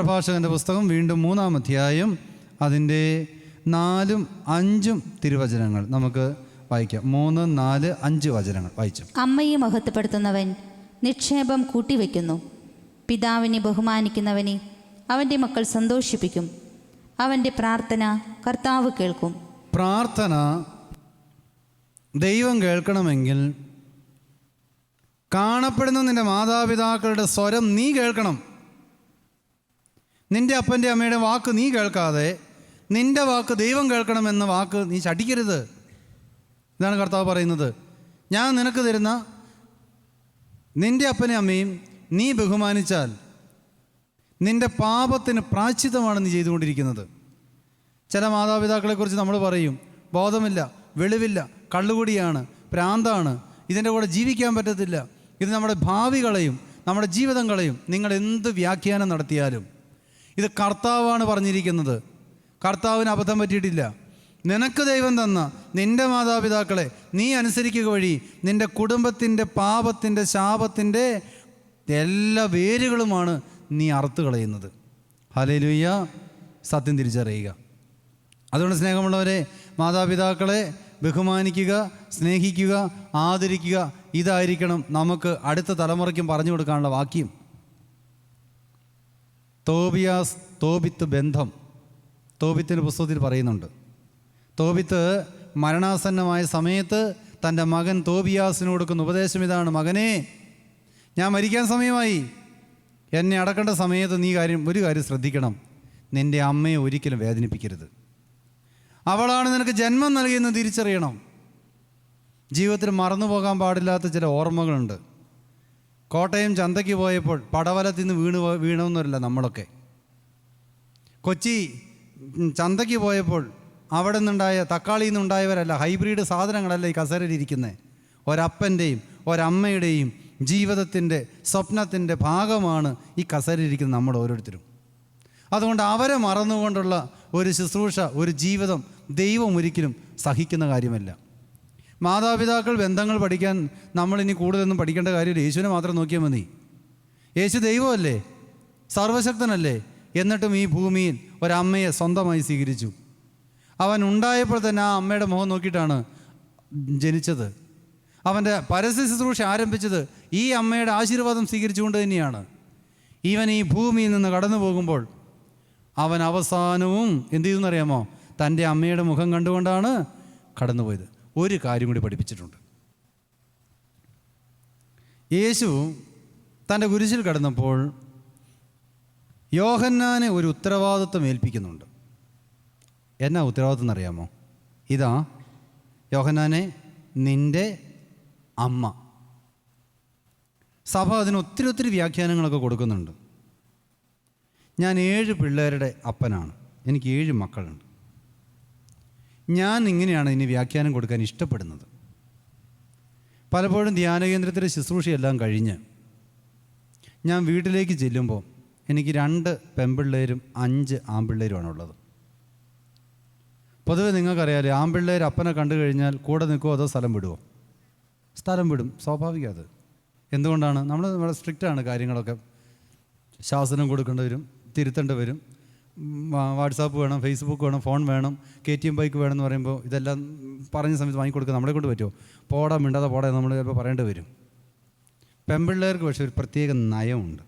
പ്രഭാഷകന്റെ പുസ്തകം വീണ്ടും മൂന്നാം അധ്യായം അതിന്റെ നാലും അഞ്ചും തിരുവചനങ്ങൾ. നമുക്ക് വായിക്കാം. മൂന്ന് നാല് അഞ്ച് വചനങ്ങൾ. വായിച്ചു? അമ്മയെ മഹത്വപ്പെടുത്തുന്നവൻ നിക്ഷേപം കൂട്ടിവെക്കുന്നു. പിതാവിനെ ബഹുമാനിക്കുന്നവനെ അവന്റെ മക്കൾ സന്തോഷിപ്പിക്കും. അവന്റെ പ്രാർത്ഥന കർത്താവ് കേൾക്കും. പ്രാർത്ഥന ദൈവം കേൾക്കണമെങ്കിൽ കാണപ്പെടുന്ന നിന്റെ മാതാപിതാക്കളുടെ സ്വരം നീ കേൾക്കണം. നിന്റെ അപ്പന്റെ അമ്മയുടെ വാക്ക് നീ കേൾക്കാതെ നിന്റെ വാക്ക് ദൈവം കേൾക്കണമെന്ന വാക്ക് നീ ചടിക്കരുത്. ഇതാണ് കർത്താവ് പറയുന്നത്. ഞാൻ നിനക്ക് തരുന്ന നിന്റെ അപ്പനെ അമ്മയും നീ ബഹുമാനിച്ചാൽ നിന്റെ പാപത്തിന് പ്രാച്ചിതമാണ് നീ ചെയ്തുകൊണ്ടിരിക്കുന്നത്. ചില മാതാപിതാക്കളെക്കുറിച്ച് നമ്മൾ പറയും ബോധമില്ല വെളിവില്ല കള്ളുകൂടിയാണ് പ്രാന്താണ് ഇതിന്റെ കൂടെ ജീവിക്കാൻ പറ്റത്തില്ല. ഇത് നമ്മുടെ ഭാവി കളയും നമ്മുടെ ജീവിതം കളയും നിങ്ങൾ എന്ത് വ്യാഖ്യാനം നടത്തിയാലും ഇത് കർത്താവാണ് പറഞ്ഞിരിക്കുന്നത്. കർത്താവിന് അബദ്ധം പറ്റിയിട്ടില്ല. നിനക്ക് ദൈവം തന്ന നിന്റെ മാതാപിതാക്കളെ നീ അനുസരിക്കുക വഴി നിന്റെ കുടുംബത്തിന്റെ പാപത്തിന്റെ ശാപത്തിന്റെ എല്ലാ വേരുകളുമാണ് നീ അറുത്ത് കളയുന്നത്. ഹലേലുയ്യ സത്യം തിരിച്ചറിയുക. അതുകൊണ്ട് സ്നേഹമുള്ളവരെ മാതാപിതാക്കളെ ബഹുമാനിക്കുക സ്നേഹിക്കുക ആദരിക്കുക. ഇതായിരിക്കണം നമുക്ക് അടുത്ത തലമുറയ്ക്കും പറഞ്ഞു കൊടുക്കാനുള്ള വാക്യം. തോബിയാസ് തോബിത്ത് ബന്ധം തോബിത്തിന്റെ പുസ്തകത്തിൽ പറയുന്നുണ്ട്. തോബിത്ത് മരണാസന്നമായ സമയത്ത് തന്റെ മകൻ തോബിയാസിന് കൊടുക്കുന്ന ഉപദേശം ഇതാണ് മകനെ ഞാൻ മരിക്കാൻ സമയമായി. എന്നെ അടക്കേണ്ട സമയത്ത് നീ കാര്യം ഒരു കാര്യം ശ്രദ്ധിക്കണം. നിന്റെ അമ്മയെ ഒരിക്കലും വേദനിപ്പിക്കരുത്. അവളാണ് നിനക്ക് ജന്മം നൽകിയെന്ന് തിരിച്ചറിയണം. ജീവിതത്തിൽ മറന്നു പോകാൻ പാടില്ലാത്ത ചില ഓർമ്മകളുണ്ട്. കോട്ടയം ചന്തയ്ക്ക് പോയപ്പോൾ പടവലത്തിൽ നിന്ന് വീണ് വീണമെന്നല്ല നമ്മളൊക്കെ. കൊച്ചി ചന്തയ്ക്ക് പോയപ്പോൾ അവിടെ നിന്നുണ്ടായ തക്കാളിയിൽ നിന്നുണ്ടായവരല്ല ഹൈബ്രിഡ് സാധനങ്ങളല്ല ഈ കസേരയിലിരിക്കുന്നത് ഒരപ്പന്റെയും ഒരമ്മയുടെയും ജീവിതത്തിന്റെ സ്വപ്നത്തിന്റെ ഭാഗമാണ് ഈ കസേരയിലിരിക്കുന്ന നമ്മൾ ഓരോരുത്തരും. അതുകൊണ്ട് അവരെ മറന്നുകൊണ്ടുള്ള ഒരു ശുശ്രൂഷ ഒരു ജീവിതം ദൈവം ഒരിക്കലും സഹിക്കുന്ന കാര്യമല്ല. മാതാപിതാക്കൾ ബന്ധങ്ങൾ പഠിക്കാൻ നമ്മളിനി കൂടുതലൊന്നും പഠിക്കേണ്ട കാര്യമില്ല. യേശുവിനെ മാത്രം നോക്കിയാൽ മതി. യേശു ദൈവമല്ലേ? സർവശക്തനല്ലേ? എന്നിട്ടും ഈ ഭൂമിയിൽ ഒരമ്മയെ സ്വന്തമായി സ്വീകരിച്ചു. അവൻ ഉണ്ടായപ്പോൾ തന്നെ ആ അമ്മയുടെ മുഖം നോക്കിയിട്ടാണ് ജനിച്ചത്. അവന്റെ പരസ്യ ശുശ്രൂഷ ആരംഭിച്ചത് ഈ അമ്മയുടെ ആശീർവാദം സ്വീകരിച്ചുകൊണ്ട് തന്നെയാണ്. ഇവൻ ഈ ഭൂമിയിൽ നിന്ന് കടന്നു പോകുമ്പോൾ അവൻ അവസാനവും എന്ത് ചെയ്തെന്നറിയാമോ തന്റെ അമ്മയുടെ മുഖം കണ്ടുകൊണ്ടാണ് കടന്നുപോയത്. ഒരു കാര്യം കൂടി പഠിപ്പിച്ചിട്ടുണ്ട്. യേശു തന്റെ കുരിശിൽ കടന്നപ്പോൾ യോഹന്നാനെ ഒരു ഉത്തരവാദിത്വം ഏൽപ്പിക്കുന്നുണ്ട്. എന്നാ ഉത്തരവാദിത്വം എന്നറിയാമോ? ഇതാ യോഹന്നാനെ നിന്റെ അമ്മ. സഭ അതിന് ഒത്തിരി ഒത്തിരി വ്യാഖ്യാനങ്ങളൊക്കെ കൊടുക്കുന്നുണ്ട്. ഞാൻ ഏഴ് പിള്ളേരുടെ അപ്പനാണ്. എനിക്ക് ഏഴ് മക്കളുണ്ട്. ഞാൻ ഇങ്ങനെയാണ് ഇനി വ്യാഖ്യാനം കൊടുക്കാൻ ഇഷ്ടപ്പെടുന്നത്. പലപ്പോഴും ധ്യാനകേന്ദ്രത്തിലെ ശുശ്രൂഷയെല്ലാം കഴിഞ്ഞ് ഞാൻ വീട്ടിലേക്ക് ചെല്ലുമ്പോൾ എനിക്ക് രണ്ട് പെൺപിള്ളേരും അഞ്ച് ആൺപിള്ളേരുമാണ് ഉള്ളത് പൊതുവെ നിങ്ങൾക്കറിയാം ആൺപിള്ളേർ അപ്പനെ കണ്ടു കഴിഞ്ഞാൽ കൂടെ നിൽക്കുമോ അതോ സ്ഥലം വിടുമോ സ്ഥലം വിടും സ്വാഭാവികം അത്. എന്തുകൊണ്ടാണ്? നമ്മൾ വളരെ സ്ട്രിക്റ്റാണ് കാര്യങ്ങളൊക്കെ. ശാസനം കൊടുക്കേണ്ടി വരും തിരുത്തേണ്ടി വരും. വാട്സാപ്പ് വേണം ഫേസ്ബുക്ക് വേണം ഫോൺ വേണം കെ ടി എം ബൈക്ക് വേണം എന്ന് പറയുമ്പോൾ ഇതെല്ലാം പറഞ്ഞ സമയത്ത് വാങ്ങിക്കൊടുക്കുക നമ്മളെ കൊണ്ട് പറ്റുമോ? പോടാ മിണ്ടാതെ പോടാ നമ്മൾ ചിലപ്പോൾ പറയേണ്ടി വരും. പെമ്പിള്ളേർക്ക് പക്ഷേ ഒരു പ്രത്യേക നയമുണ്ട്.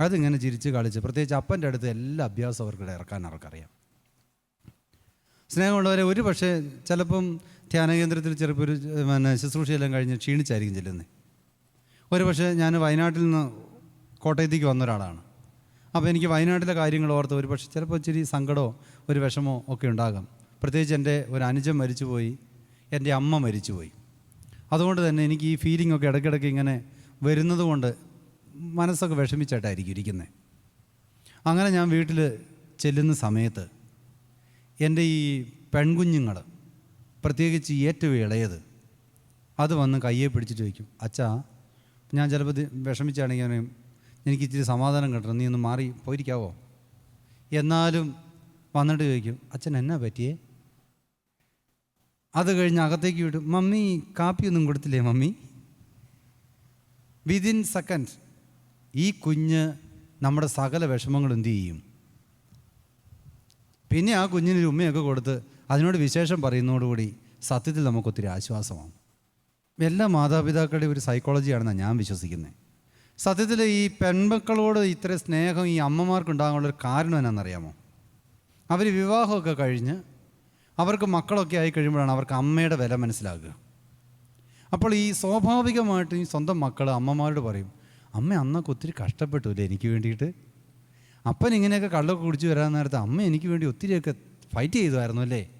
അതിങ്ങനെ ചിരിച്ച് കളിച്ച് പ്രത്യേകിച്ച് അപ്പന്റെ അടുത്ത് എല്ലാ അഭ്യാസം അവർക്ക് ഇറക്കാൻ അവർക്കറിയാം. സ്നേഹമുള്ളവരെ ഒരു പക്ഷേ ചിലപ്പം ധ്യാനകേന്ദ്രത്തിൽ ചിലപ്പോൾ ഒരു പിന്നെ ശുശ്രൂഷയെല്ലാം കഴിഞ്ഞ് ക്ഷീണിച്ചായിരിക്കും ചെല്ലുന്നത്. ഒരു പക്ഷേ ഞാൻ വയനാട്ടിൽ നിന്ന് കോട്ടയത്തേക്ക് വന്ന ഒരാളാണ്. അപ്പോൾ എനിക്ക് വയനാട്ടിലെ കാര്യങ്ങൾ ഓർത്ത് ഒരു പക്ഷേ ചിലപ്പോൾ ഇച്ചിരി സങ്കടമോ ഒരു വിഷമോ ഒക്കെ ഉണ്ടാകാം. പ്രത്യേകിച്ച് എന്റെ ഒരു അനുജൻ മരിച്ചുപോയി എന്റെ അമ്മ മരിച്ചുപോയി. അതുകൊണ്ട് തന്നെ എനിക്ക് ഈ ഫീലിംഗ് ഒക്കെ ഇടയ്ക്കിടയ്ക്ക് ഇങ്ങനെ വരുന്നത് കൊണ്ട് മനസ്സൊക്കെ വിഷമിച്ചായിട്ടായിരിക്കും ഇരിക്കുന്നത് അങ്ങനെ ഞാൻ വീട്ടിൽ ചെല്ലുന്ന സമയത്ത് എന്റെ ഈ പെൺകുഞ്ഞുങ്ങൾ പ്രത്യേകിച്ച് ഏറ്റവും ഇളയത് അത് വന്ന് കയ്യെ പിടിച്ചിട്ട് വയ്ക്കും അച്ഛാ ഞാൻ ചിലപ്പോൾ വിഷമിച്ചാണെങ്കിൽ എനിക്ക് ഇച്ചിരി സമാധാനം കിട്ടണം. നീ ഒന്ന് മാറി പോയിരിക്കാവോ? എന്നാലും വന്നിട്ട് ചോദിക്കും അച്ഛൻ എന്നാ പറ്റിയേ? അത് കഴിഞ്ഞ് അകത്തേക്ക് വിടും മമ്മി കാപ്പിയൊന്നും കൊടുത്തില്ലേ മമ്മി? വിതിൻ സെക്കൻഡ് ഈ കുഞ്ഞ് നമ്മുടെ സകല വിഷമങ്ങൾ എന്തു ചെയ്യും? പിന്നെ ആ കുഞ്ഞിനൊരു ഉമ്മയൊക്കെ കൊടുത്ത് അതിനോട് വിശേഷം പറയുന്നതോടുകൂടി സത്യത്തിൽ നമുക്കൊത്തിരി ആശ്വാസമാണ് എല്ലാ മാതാപിതാക്കളുടെയും ഒരു സൈക്കോളജിയാണെന്നാണ് ഞാൻ വിശ്വസിക്കുന്നത്. സത്യത്തിൽ ഈ പെൺമക്കളോട് ഇത്ര സ്നേഹം ഈ അമ്മമാർക്കുണ്ടാകാനുള്ളൊരു കാരണം എന്നാണെന്നറിയാമോ? അവർ വിവാഹമൊക്കെ കഴിഞ്ഞ് അവർക്ക് മക്കളൊക്കെ ആയി കഴിയുമ്പോഴാണ് അവർക്ക് അമ്മയുടെ വില മനസ്സിലാകുക. അപ്പോൾ ഈ സ്വാഭാവികമായിട്ടും ഈ സ്വന്തം മക്കൾ അമ്മമാരോട് പറയും അമ്മ അന്നൊക്കെ ഒത്തിരി കഷ്ടപ്പെട്ടില്ലേ എനിക്ക് വേണ്ടിയിട്ട്? അപ്പൻ ഇങ്ങനെയൊക്കെ കള്ളൊക്കെ കുടിച്ച് വരാൻ നേരത്തെ അമ്മ എനിക്ക് വേണ്ടി ഒത്തിരിയൊക്കെ ഫൈറ്റ് ചെയ്തുമായിരുന്നു അല്ലേ?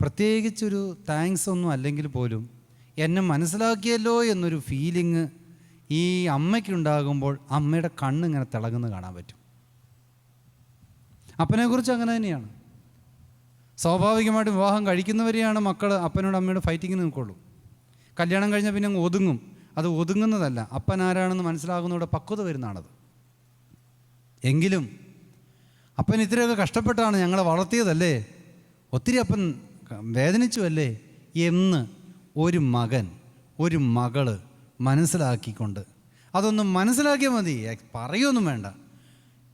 പ്രത്യേകിച്ചൊരു താങ്ക്സ് ഒന്നും അല്ലെങ്കിൽ പോലും എന്നെ മനസ്സിലാക്കിയല്ലോ എന്നൊരു ഫീലിങ് ഈ അമ്മയ്ക്കുണ്ടാകുമ്പോൾ അമ്മയുടെ കണ്ണിങ്ങനെ തിളങ്ങുന്ന കാണാൻ പറ്റും. അപ്പനെക്കുറിച്ച് അങ്ങനെ തന്നെയാണ്. സ്വാഭാവികമായിട്ടും വിവാഹം കഴിക്കുന്നവരെയാണ് മക്കൾ അപ്പനോട് അമ്മയോട് ഫൈറ്റിങ്ങിന് നിൽക്കുള്ളൂ. കല്യാണം കഴിഞ്ഞാൽ പിന്നെ അങ്ങ് ഒതുങ്ങും. അത് ഒതുങ്ങുന്നതല്ല. അപ്പൻ ആരാണെന്ന് മനസ്സിലാകുന്നതോടെ പക്വത വരുന്നതാണത് എങ്കിലും അപ്പൻ ഇത്രയൊക്കെ കഷ്ടപ്പെട്ടാണ് ഞങ്ങളെ വളർത്തിയതല്ലേ? ഒത്തിരി അപ്പൻ വേദനിച്ചു അല്ലേ എന്ന് ഒരു മകൻ ഒരു മകൾ മനസ്സിലാക്കിക്കൊണ്ട്. അതൊന്നും മനസ്സിലാക്കിയാൽ മതി. പറയൊന്നും വേണ്ട.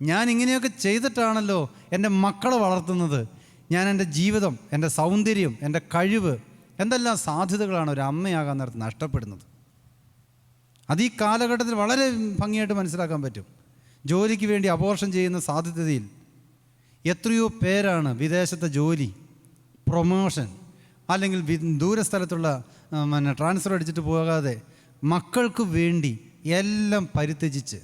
ഞാൻ ഇങ്ങനെയൊക്കെ ചെയ്തിട്ടാണല്ലോ എന്റെ മക്കളെ വളർത്തുന്നത്. ഞാൻ എന്റെ ജീവിതം എന്റെ സൗന്ദര്യം എന്റെ കഴിവ് എന്തെല്ലാം സാധ്യതകളാണ് ഒരു അമ്മയാകാൻ നേരത്ത് നഷ്ടപ്പെടുന്നത്. അത് ഈ കാലഘട്ടത്തിൽ വളരെ ഭംഗിയായിട്ട് മനസ്സിലാക്കാൻ പറ്റും. ജോലിക്ക് വേണ്ടി അപോർഷൻ ചെയ്യുന്ന സാധ്യതയിൽ എത്രയോ പേരാണ് വിദേശത്തെ ജോലി പ്രൊമോഷൻ അല്ലെങ്കിൽ ദൂരസ്ഥലത്തുള്ള പിന്നെ ട്രാൻസ്ഫർ അടിച്ചിട്ട് പോകാതെ മക്കൾക്ക് വേണ്ടി എല്ലാം പരിത്യജിച്ച്.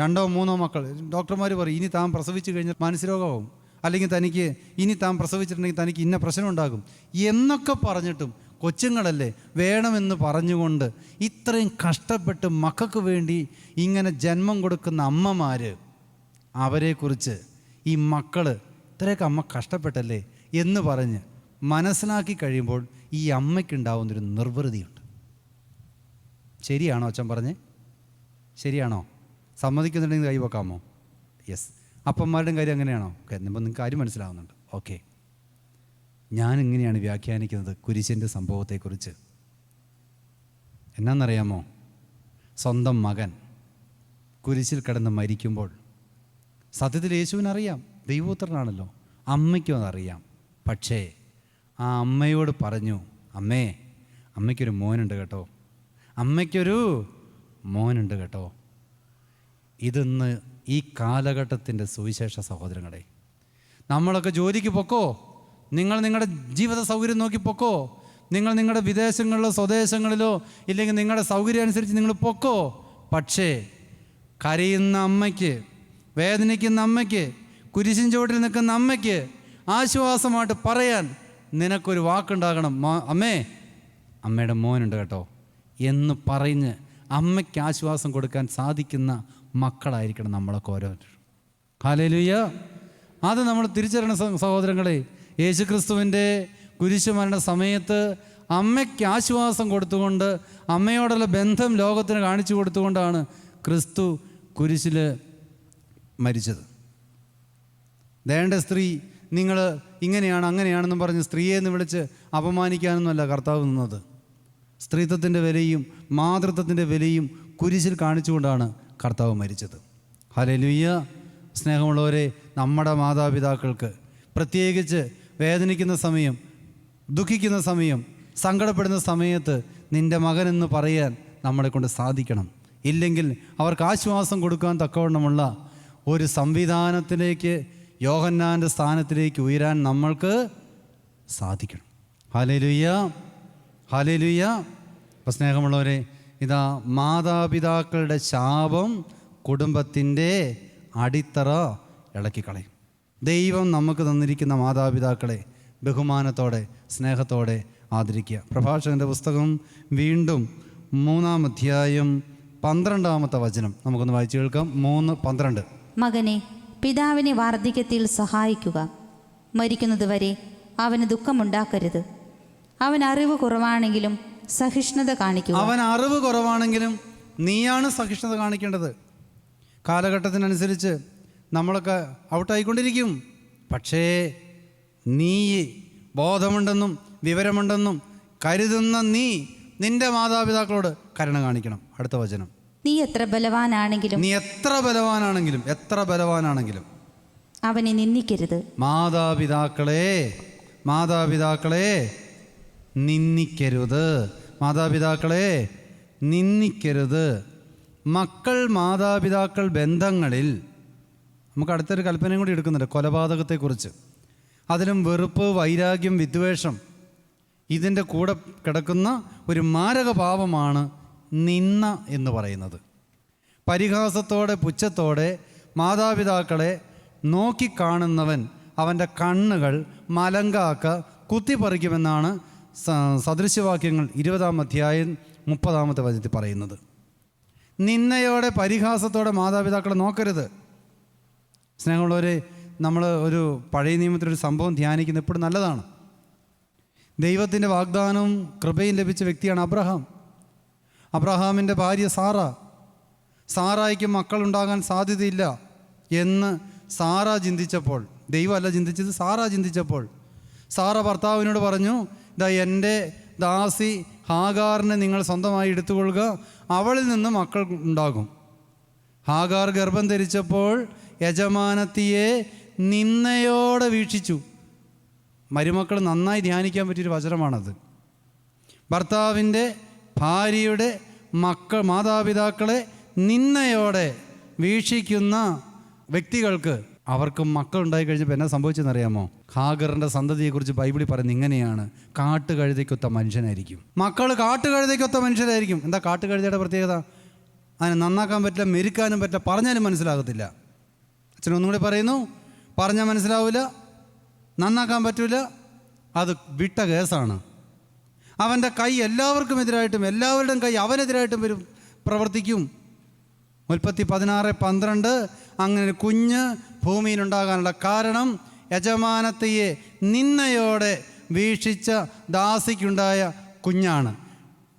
രണ്ടോ മൂന്നോ മക്കൾ. ഡോക്ടർമാർ പറയും ഇനി താൻ പ്രസവിച്ചു കഴിഞ്ഞാൽ മാനസികരോഗമാവും. അല്ലെങ്കിൽ തനിക്ക് ഇനി താൻ പ്രസവിച്ചിട്ടുണ്ടെങ്കിൽ തനിക്ക് ഇന്ന പ്രശ്നം ഉണ്ടാകും എന്നൊക്കെ പറഞ്ഞിട്ടും കൊച്ചുങ്ങളല്ലേ വേണമെന്ന് പറഞ്ഞുകൊണ്ട് ഇത്രയും കഷ്ടപ്പെട്ട് മക്കൾക്ക് വേണ്ടി ഇങ്ങനെ ജന്മം കൊടുക്കുന്ന അമ്മമാർ അവരെക്കുറിച്ച് ഈ മക്കൾ ഇത്രയൊക്കെ അമ്മ കഷ്ടപ്പെട്ടല്ലേ എന്ന് പറഞ്ഞ് മനസ്സിലാക്കി കഴിയുമ്പോൾ ഈ അമ്മയ്ക്കുണ്ടാവുന്നൊരു നിർവൃതിയുണ്ട്. ശരിയാണോ അച്ഛൻ പറഞ്ഞ്? ശരിയാണോ? സമ്മതിക്കുന്നുണ്ടെങ്കിൽ കൈ വെക്കാമോ? യെസ് അപ്പന്മാരുടെയും കാര്യം അങ്ങനെയാണോ? ഓക്കെ എന്നിപ്പോൾ നിങ്ങൾക്ക് കാര്യം മനസ്സിലാവുന്നുണ്ട്. ഓക്കെ ഞാൻ ഇങ്ങനെയാണ് വ്യാഖ്യാനിക്കുന്നത് കുരിശിന്റെ സംഭവത്തെക്കുറിച്ച്. എന്നാന്നറിയാമോ? സ്വന്തം മകൻ കുരിശിൽ കിടന്ന് മരിക്കുമ്പോൾ സത്യത്തിൽ യേശുവിനറിയാം ദൈവോത്രനാണല്ലോ അമ്മയ്ക്കും അതറിയാം. പക്ഷേ ആ അമ്മയോട് പറഞ്ഞു അമ്മേ അമ്മയ്ക്കൊരു മോനുണ്ട് കേട്ടോ. അമ്മയ്ക്കൊരു മോനുണ്ട് കേട്ടോ. ഇതിന്ന് ഈ കാലഘട്ടത്തിന്റെ സുവിശേഷ സഹോദരങ്ങളെ നമ്മളൊക്കെ ജോലിക്ക് പൊക്കോ? നിങ്ങൾ നിങ്ങളുടെ ജീവിത സൗകര്യം നോക്കി പൊക്കോ? നിങ്ങൾ നിങ്ങളുടെ വിദേശങ്ങളിലോ സ്വദേശങ്ങളിലോ ഇല്ലെങ്കിൽ നിങ്ങളുടെ സൗകര്യം അനുസരിച്ച് നിങ്ങൾ പൊക്കോ? പക്ഷേ കരയുന്ന അമ്മയ്ക്ക് വേദനിക്കുന്ന അമ്മയ്ക്ക് കുരിശിൻ ചുവട്ടിൽ നിൽക്കുന്ന അമ്മയ്ക്ക് ആശ്വാസമായിട്ട് പറയാൻ നിനക്കൊരു വാക്കുണ്ടാകണം. അമ്മേ അമ്മയുടെ മോനുണ്ട് കേട്ടോ. എന്ന് പറഞ്ഞ് അമ്മയ്ക്ക് ആശ്വാസം കൊടുക്കാൻ സാധിക്കുന്ന മക്കളായിരിക്കണം നമ്മളൊക്കെ ഓരോരുത്തരും. കാലയിലുയ്യ അത് നമ്മൾ തിരിച്ചറിയണ സഹോദരങ്ങളെ യേശുക്രിസ്തുവിന്റെ കുരിശുമരണ സമയത്ത് അമ്മയ്ക്ക് ആശ്വാസം കൊടുത്തുകൊണ്ട് അമ്മയോടുള്ള ബന്ധം ലോകത്തിന് കാണിച്ചു കൊടുത്തുകൊണ്ടാണ് ക്രിസ്തു കുരിശിൽ മരിച്ചത്. ദേണ്ട സ്ത്രീ നിങ്ങൾ ഇങ്ങനെയാണ് അങ്ങനെയാണെന്നും പറഞ്ഞ് സ്ത്രീയെന്ന് വിളിച്ച് അപമാനിക്കാനൊന്നുമല്ല കർത്താവ് നിന്നത്. സ്ത്രീത്വത്തിന്റെ വിലയും മാതൃത്വത്തിന്റെ വിലയും കുരിശിൽ കാണിച്ചുകൊണ്ടാണ് കർത്താവ് മരിച്ചത്. ഹലലുയ്യ സ്നേഹമുള്ളവരെ നമ്മുടെ മാതാപിതാക്കൾക്ക് പ്രത്യേകിച്ച് വേദനിക്കുന്ന സമയം ദുഃഖിക്കുന്ന സമയം സങ്കടപ്പെടുന്ന സമയത്ത് നിന്റെ മകനെന്ന് പറയാൻ നമ്മളെ കൊണ്ട് സാധിക്കണം. ഇല്ലെങ്കിൽ അവർക്ക് ആശ്വാസം കൊടുക്കാൻ തക്കവണ്ണമുള്ള ഒരു സംവിധാനത്തിലേക്ക് യോഹന്നാന്റെ സ്ഥാനത്തിലേക്ക് ഉയരാൻ നമ്മൾക്ക് സാധിക്കണം. ഹലലുയ്യ ഹാലേലുയ്യ അപ്പം സ്നേഹമുള്ളവരെ ഇതാ മാതാപിതാക്കളുടെ ശാപം കുടുംബത്തിന്റെ അടിത്തറ ഇളക്കിക്കളയും. ദൈവം നമുക്ക് തന്നിരിക്കുന്ന മാതാപിതാക്കളെ ബഹുമാനത്തോടെ സ്നേഹത്തോടെ ആദരിക്കുക. പ്രഭാഷകന്റെ പുസ്തകം വീണ്ടും മൂന്നാം അധ്യായം പന്ത്രണ്ടാമത്തെ വചനം. നമുക്കൊന്ന് വായിച്ചു കേൾക്കാം. മൂന്ന് പന്ത്രണ്ട്. മകനെ പിതാവിനെ വാർദ്ധക്യത്തിൽ സഹായിക്കുക. മരിക്കുന്നതുവരെ അവന് ദുഃഖമുണ്ടാക്കരുത്. അവൻ അറിവ് കുറവാണെങ്കിലും സഹിഷ്ണുത കാണിക്കുക. അവൻ അറിവ് കുറവാണെങ്കിലും നീയാണ് സഹിഷ്ണുത കാണിക്കേണ്ടത്. കാലഘട്ടത്തിനനുസരിച്ച് നമ്മളൊക്കെ ഔട്ടായിക്കൊണ്ടിരിക്കും. പക്ഷേ നീ ബോധമുണ്ടെന്നും വിവരമുണ്ടെന്നും കരുതുന്ന നീ നിന്റെ മാതാപിതാക്കളോട് കരുണ കാണിക്കണം. അടുത്ത വചനം. നീ എത്ര ബലവാനാണെങ്കിലും നീ എത്ര ബലവാനാണെങ്കിലും എത്ര ബലവാനാണെങ്കിലും. അവനെ നിന്ദിക്കരുത്. മാതാപിതാക്കളെ മാതാപിതാക്കളെ നിന്ദിക്കരുത്. മാതാപിതാക്കളെ നിന്ദിക്കരുത്. മക്കൾ മാതാപിതാക്കൾ ബന്ധങ്ങളിൽ നമുക്ക് അടുത്തൊരു കൽപ്പനയും കൂടി എടുക്കുന്നുണ്ട് കൊലപാതകത്തെക്കുറിച്ച്. അതിലും വെറുപ്പ് വൈരാഗ്യം വിദ്വേഷം ഇതിന്റെ കൂടെ കിടക്കുന്ന ഒരു മാരക പാപമാണ് നിന്ന എന്ന് പറയുന്നത്. പരിഹാസത്തോടെ പുച്ഛത്തോടെ മാതാപിതാക്കളെ നോക്കിക്കാണുന്നവൻ അവന്റെ കണ്ണുകൾ മലങ്കാക്ക കുത്തിപ്പറിക്കുമെന്നാണ് സദൃശ്യവാക്യങ്ങൾ ഇരുപതാം അധ്യായം മുപ്പതാമത്തെ വചനത്തിൽ പറയുന്നത്. നിന്നയോടെ പരിഹാസത്തോടെ മാതാപിതാക്കളെ നോക്കരുത്. സ്നേഹമുള്ളവരെ നമ്മൾ ഒരു പഴയ നിയമത്തിലൊരു സംഭവം ധ്യാനിക്കുന്നത് എപ്പോഴും നല്ലതാണ്. ദൈവത്തിന്റെ വാഗ്ദാനവും കൃപയും ലഭിച്ച വ്യക്തിയാണ് അബ്രഹാം. അബ്രഹാമിന്റെ ഭാര്യ സാറ. സാറായിക്ക് മക്കളുണ്ടാകാൻ സാധ്യതയില്ല എന്ന് സാറ ചിന്തിച്ചപ്പോൾ ദൈവമല്ല ചിന്തിച്ചത് സാറ ചിന്തിച്ചപ്പോൾ സാറ ഭർത്താവിനോട് പറഞ്ഞു ഇതാ എന്റെ ദാസി ഹാഗാറിനെ നിങ്ങൾ സ്വന്തമായി എടുത്തുകൊള്ളുക അവളിൽ നിന്ന് മക്കൾ ഉണ്ടാകും. ഹാഗാർ ഗർഭം ധരിച്ചപ്പോൾ യജമാനത്തിയെ നിന്നയോടെ വീക്ഷിച്ചു. മരുമക്കൾ നന്നായി ധ്യാനിക്കാൻ പറ്റിയൊരു വചനമാണത്. ഭർത്താവിന്റെ ഭാര്യയുടെ മക്കൾ മാതാപിതാക്കളെ നിന്നയോടെ വീക്ഷിക്കുന്ന വ്യക്തികൾക്ക് അവർക്ക് മക്കൾ ഉണ്ടായി കഴിഞ്ഞപ്പോൾ എന്നാ സംഭവിച്ചെന്നറിയാമോ? ഹാഗറിന്റെ സന്തതിയെക്കുറിച്ച് ബൈബിളിൽ പറയുന്നത് ഇങ്ങനെയാണ്. കാട്ടുകഴുതയ്ക്കൊത്ത മനുഷ്യനായിരിക്കും. മക്കൾ കാട്ടുകഴുതയ്ക്കൊത്ത മനുഷ്യരായിരിക്കും. എന്താ കാട്ടുകഴുതയുടെ പ്രത്യേകത? അതിനെ നന്നാക്കാൻ പറ്റില്ല മെരുക്കാനും പറ്റില്ല പറഞ്ഞാലും മനസ്സിലാകത്തില്ല. അച്ഛനൊന്നും ഒന്നുകൂടി പറയുന്നു പറഞ്ഞാൽ മനസ്സിലാവില്ല നന്നാക്കാൻ പറ്റില്ല അത് വിട്ട കേസാണ്. അവന്റെ കൈ എല്ലാവർക്കും എതിരായിട്ടും എല്ലാവരുടെയും കൈ അവനെതിരായിട്ടും വരും പ്രവർത്തിക്കും. മുൽപ്പത്തി പതിനാറ് പന്ത്രണ്ട് അങ്ങനെ കുഞ്ഞ് ഭൂമിയിലുണ്ടാകാനുള്ള കാരണം യജമാനത്തെയെ നിന്നയോടെ വീക്ഷിച്ച ദാസിക്കുണ്ടായ കുഞ്ഞാണ്.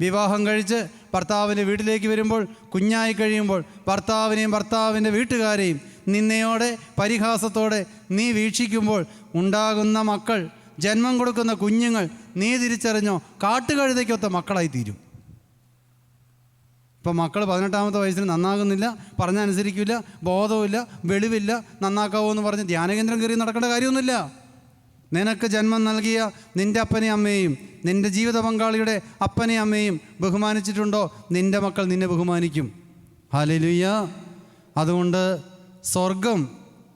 വിവാഹം കഴിച്ച് ഭർത്താവിന്റെ വീട്ടിലേക്ക് വരുമ്പോൾ കുഞ്ഞായി കഴിയുമ്പോൾ ഭർത്താവിനെയും ഭർത്താവിന്റെ വീട്ടുകാരെയും നിന്നയോടെ പരിഹാസത്തോടെ നീ വീക്ഷിക്കുമ്പോൾ ഉണ്ടാകുന്ന മക്കൾ ജന്മം കൊടുക്കുന്ന കുഞ്ഞുങ്ങൾ നീ തിരിച്ചറിഞ്ഞോ? കാട്ടുകഴുതയ്ക്കൊത്ത മക്കളായി തീരും ഇപ്പം മക്കൾ പതിനെട്ടാമത്തെ വയസ്സിൽ നന്നാകുന്നില്ല പറഞ്ഞനുസരിക്കില്ല ബോധവുമില്ല വെളിവില്ല നന്നാക്കാവോ എന്ന് പറഞ്ഞ് ധ്യാനകേന്ദ്രം കയറി നടക്കേണ്ട കാര്യമൊന്നുമില്ല. നിനക്ക് ജന്മം നൽകിയ നിന്റെ അപ്പനെയും അമ്മയും നിന്റെ ജീവിത പങ്കാളിയുടെ അപ്പനെയും അമ്മയും ബഹുമാനിച്ചിട്ടുണ്ടോ? നിന്റെ മക്കൾ നിന്നെ ബഹുമാനിക്കും. ഹാലലുയ്യ അതുകൊണ്ട് സ്വർഗം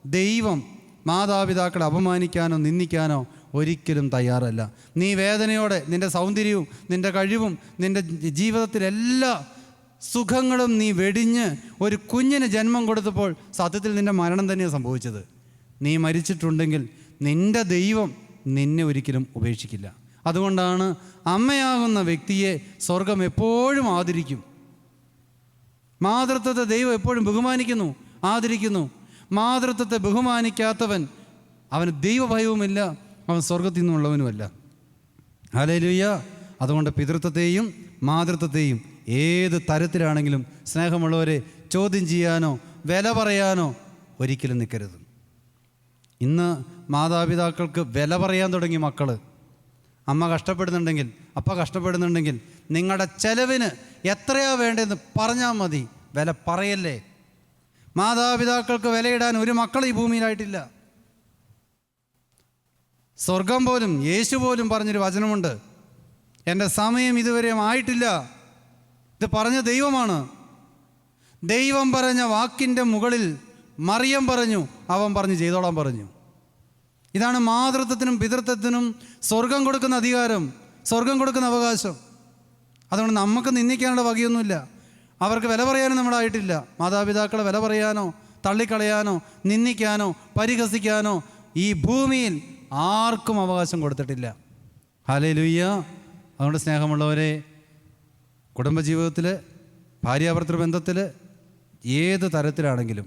ദൈവം മാതാപിതാക്കളെ അപമാനിക്കാനോ നിന്ദിക്കാനോ ഒരിക്കലും തയ്യാറല്ല. നീ വേദനയോടെ നിന്റെ സൗന്ദര്യവും നിന്റെ കഴിവും നിന്റെ ജീവിതത്തിലെല്ലാ സുഖങ്ങളും നീ വെടിഞ്ഞ് ഒരു കുഞ്ഞിന് ജന്മം കൊടുത്തപ്പോൾ സത്യത്തിൽ നിന്റെ മരണം തന്നെയാണ് സംഭവിച്ചത്. നീ മരിച്ചിട്ടുണ്ടെങ്കിൽ നിന്റെ ദൈവം നിന്നെ ഒരിക്കലും ഉപേക്ഷിക്കില്ല. അതുകൊണ്ടാണ് അമ്മയാകുന്ന വ്യക്തിയെ സ്വർഗം എപ്പോഴും ആദരിക്കും. മാതൃത്വത്തെ ദൈവം എപ്പോഴും ബഹുമാനിക്കുന്നു ആദരിക്കുന്നു. മാതൃത്വത്തെ ബഹുമാനിക്കാത്തവൻ അവന് ദൈവഭയവുമില്ല അവൻ സ്വർഗത്തിൽ നിന്നുള്ളവനുമല്ല. ഹലേലുയ്യ അതുകൊണ്ട് പിതൃത്വത്തെയും മാതൃത്വത്തെയും ഏത് തരത്തിലാണെങ്കിലും സ്നേഹമുള്ളവരെ ചോദ്യം ചെയ്യാനോ വില പറയാനോ ഒരിക്കലും നിൽക്കരുത്. ഇന്ന് മാതാപിതാക്കൾക്ക് വില പറയാൻ തുടങ്ങി മക്കൾ അമ്മ കഷ്ടപ്പെടുന്നുണ്ടെങ്കിൽ അപ്പ കഷ്ടപ്പെടുന്നുണ്ടെങ്കിൽ നിങ്ങളുടെ ചെലവിന് എത്രയാ വേണ്ടതെന്ന് പറഞ്ഞാൽ മതി. വില പറയല്ലേ? മാതാപിതാക്കൾക്ക് വിലയിടാൻ ഒരു മക്കൾ ഈ ഭൂമിയിലായിട്ടില്ല. സ്വർഗം പോലും യേശു പോലും പറഞ്ഞൊരു വചനമുണ്ട്. എന്റെ സമയം ഇതുവരെയും ആയിട്ടില്ല. ഇത് പറഞ്ഞ ദൈവമാണ്. ദൈവം പറഞ്ഞ വാക്കിന്റെ മുകളിൽ മറിയം പറഞ്ഞു അവൻ പറഞ്ഞു ചെയ്തോളാൻ പറഞ്ഞു. ഇതാണ് മാതൃത്വത്തിനും പിതൃത്വത്തിനും സ്വർഗം കൊടുക്കുന്ന അധികാരം സ്വർഗം കൊടുക്കുന്ന അവകാശം. അതുകൊണ്ട് നമുക്ക് നിന്ദിക്കാനുള്ള വകയൊന്നുമില്ല. അവർക്ക് വില പറയാനും നമ്മളായിട്ടില്ല മാതാപിതാക്കളെ വില പറയാനോ തള്ളിക്കളയാനോ നിന്ദിക്കാനോ പരിഹസിക്കാനോ ഈ ഭൂമിയിൽ ആർക്കും അവകാശം കൊടുത്തിട്ടില്ല. ഹലേ ലുയ്യ അതുകൊണ്ട് സ്നേഹമുള്ളവരെ കുടുംബജീവിതത്തിൽ ഭാര്യാഭർത്തൃ ബന്ധത്തിൽ ഏത് തരത്തിലാണെങ്കിലും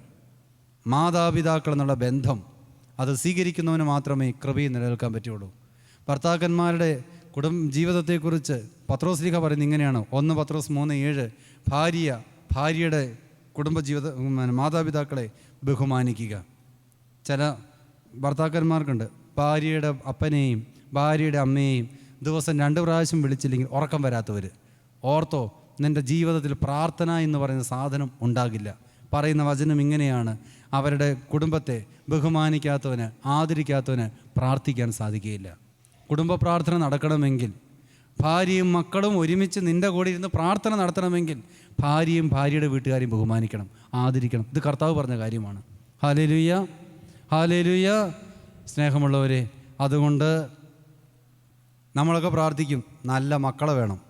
മാതാപിതാക്കൾ എന്നുള്ള ബന്ധം അത് സ്വീകരിക്കുന്നവന് മാത്രമേ കൃപയും നിലനിൽക്കാൻ പറ്റുള്ളൂ ഭർത്താക്കന്മാരുടെ കുടുംബ ജീവിതത്തെക്കുറിച്ച് പത്രോസ്ലിഹ പറയുന്നത് ഇങ്ങനെയാണ്. ഒന്ന് പത്രോസ് മൂന്ന് ഏഴ് ഭാര്യ ഭാര്യയുടെ കുടുംബജീവിത മാതാപിതാക്കളെ ബഹുമാനിക്കുക. ചില ഭർത്താക്കന്മാർക്കുണ്ട്. ഭാര്യയുടെ അപ്പനെയും ഭാര്യയുടെ അമ്മയെയും ദിവസം രണ്ട് പ്രാവശ്യം വിളിച്ചില്ലെങ്കിൽ ഉറക്കം വരാത്തവർ ഓർത്തോ നിന്റെ ജീവിതത്തിൽ പ്രാർത്ഥന എന്ന് പറയുന്ന സാധനം ഉണ്ടാകില്ല. പറയുന്ന വചനം ഇങ്ങനെയാണ്. അവരുടെ കുടുംബത്തെ ബഹുമാനിക്കാത്തവന് ആദരിക്കാത്തവന് പ്രാർത്ഥിക്കാൻ സാധിക്കുകയില്ല. കുടുംബ പ്രാർത്ഥന നടക്കണമെങ്കിൽ ഭാര്യയും മക്കളും ഒരുമിച്ച് നിന്റെ കൂടെ ഇരുന്ന് പ്രാർത്ഥന നടത്തണമെങ്കിൽ ഭാര്യയും ഭാര്യയുടെ വീട്ടുകാരെയും ബഹുമാനിക്കണം ആദരിക്കണം. ഇത് കർത്താവ് പറഞ്ഞ കാര്യമാണ്. ഹാലേലുയ്യ ഹാലേലുയ്യ സ്നേഹമുള്ളവരെ അതുകൊണ്ട് നമ്മളൊക്കെ പ്രാർത്ഥിക്കും. നല്ല മക്കളെ വേണം.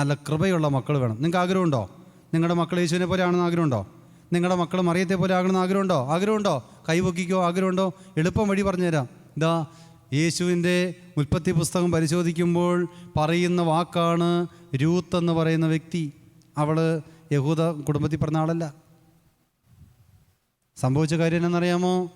നല്ല കൃപയുള്ള മക്കൾ വേണം. നിങ്ങൾക്ക് ആഗ്രഹമുണ്ടോ? നിങ്ങളുടെ മക്കൾ യേശുവിനെ പോലെ ആണെന്ന് ആഗ്രഹമുണ്ടോ? നിങ്ങളുടെ മക്കൾ മറിയത്തെ പോലെ ആകണമെന്ന് ആഗ്രഹമുണ്ടോ? ആഗ്രഹമുണ്ടോ? കൈപൊക്കിക്കോ ആഗ്രഹമുണ്ടോ? എളുപ്പം വഴി പറഞ്ഞുതരാം. ഇതാ യേശുവിന്റെ ഉൽപ്പത്തി പുസ്തകം പരിശോധിക്കുമ്പോൾ പറയുന്ന വാക്കാണ് രൂത്ത് എന്ന് പറയുന്ന വ്യക്തി. അവൾ യഹൂദ കുടുംബത്തിൽ പറഞ്ഞ ആളല്ല. സംഭവിച്ച കാര്യം എന്നറിയാമോ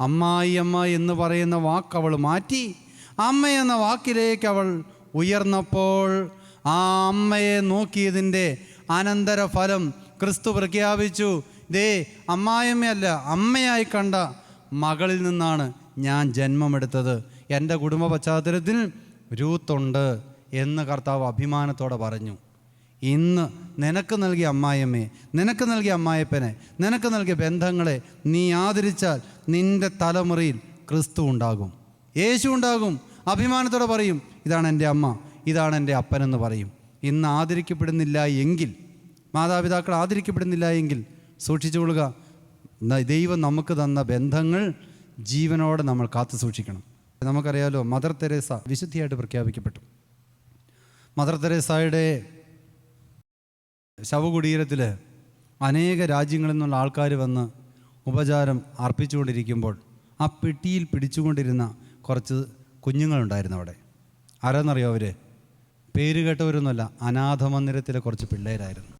അമ്മായി അമ്മ എന്ന് പറയുന്ന വാക്ക് അവൾ മാറ്റി. അമ്മ എന്ന വാക്കിലേക്ക് അവൾ ഉയർന്നപ്പോൾ ആ അമ്മയെ നോക്കിയതിന്റെ അനന്തര ഫലം ക്രിസ്തു പ്രഖ്യാപിച്ചു. ദേ അമ്മായമ്മയല്ല അമ്മയായി കണ്ട മകളിൽ നിന്നാണ് ഞാൻ ജന്മമെടുത്തത്. എന്റെ കുടുംബ പശ്ചാത്തലത്തിൽ രൂത്തുണ്ട് എന്ന് കർത്താവ് അഭിമാനത്തോടെ പറഞ്ഞു. ഇന്ന് നിനക്ക് നൽകിയ അമ്മായിയമ്മയെ നിനക്ക് നൽകിയ അമ്മായപ്പനെ നിനക്ക് നൽകിയ ബന്ധങ്ങളെ നീ ആദരിച്ചാൽ നിന്റെ തലമുറയിൽ ക്രിസ്തു ഉണ്ടാകും. യേശു ഉണ്ടാകും. അഭിമാനത്തോടെ പറയും ഇതാണ് എന്റെ അമ്മ. ഇതാണ് എന്റെ അപ്പനെന്ന് പറയും. ഇന്ന് ആദരിക്കപ്പെടുന്നില്ല എങ്കിൽ മാതാപിതാക്കൾ ആദരിക്കപ്പെടുന്നില്ല എങ്കിൽ സൂക്ഷിച്ചുകൊള്ളുക കൊള്ളുക. ദൈവം നമുക്ക് തന്ന ബന്ധങ്ങൾ ജീവനോടെ നമ്മൾ കാത്തു സൂക്ഷിക്കണം. നമുക്കറിയാലോ മദർ തെരേസ വിശുദ്ധിയായിട്ട് പ്രഖ്യാപിക്കപ്പെട്ടു. മദർ തെരേസയുടെ ശവകുടീരത്തിൽ അനേക രാജ്യങ്ങളിൽ നിന്നുള്ള ആൾക്കാർ വന്ന് ഉപചാരം അർപ്പിച്ചുകൊണ്ടിരിക്കുമ്പോൾ ആ പെട്ടിയിൽ പിടിച്ചുകൊണ്ടിരുന്ന കുറച്ച് കുഞ്ഞുങ്ങളുണ്ടായിരുന്നു അവിടെ. ആരാന്നറിയോ അവർ പേര് കേട്ടവരൊന്നുമല്ല അനാഥ മന്ദിരത്തിലെ കുറച്ച് പിള്ളേരായിരുന്നു.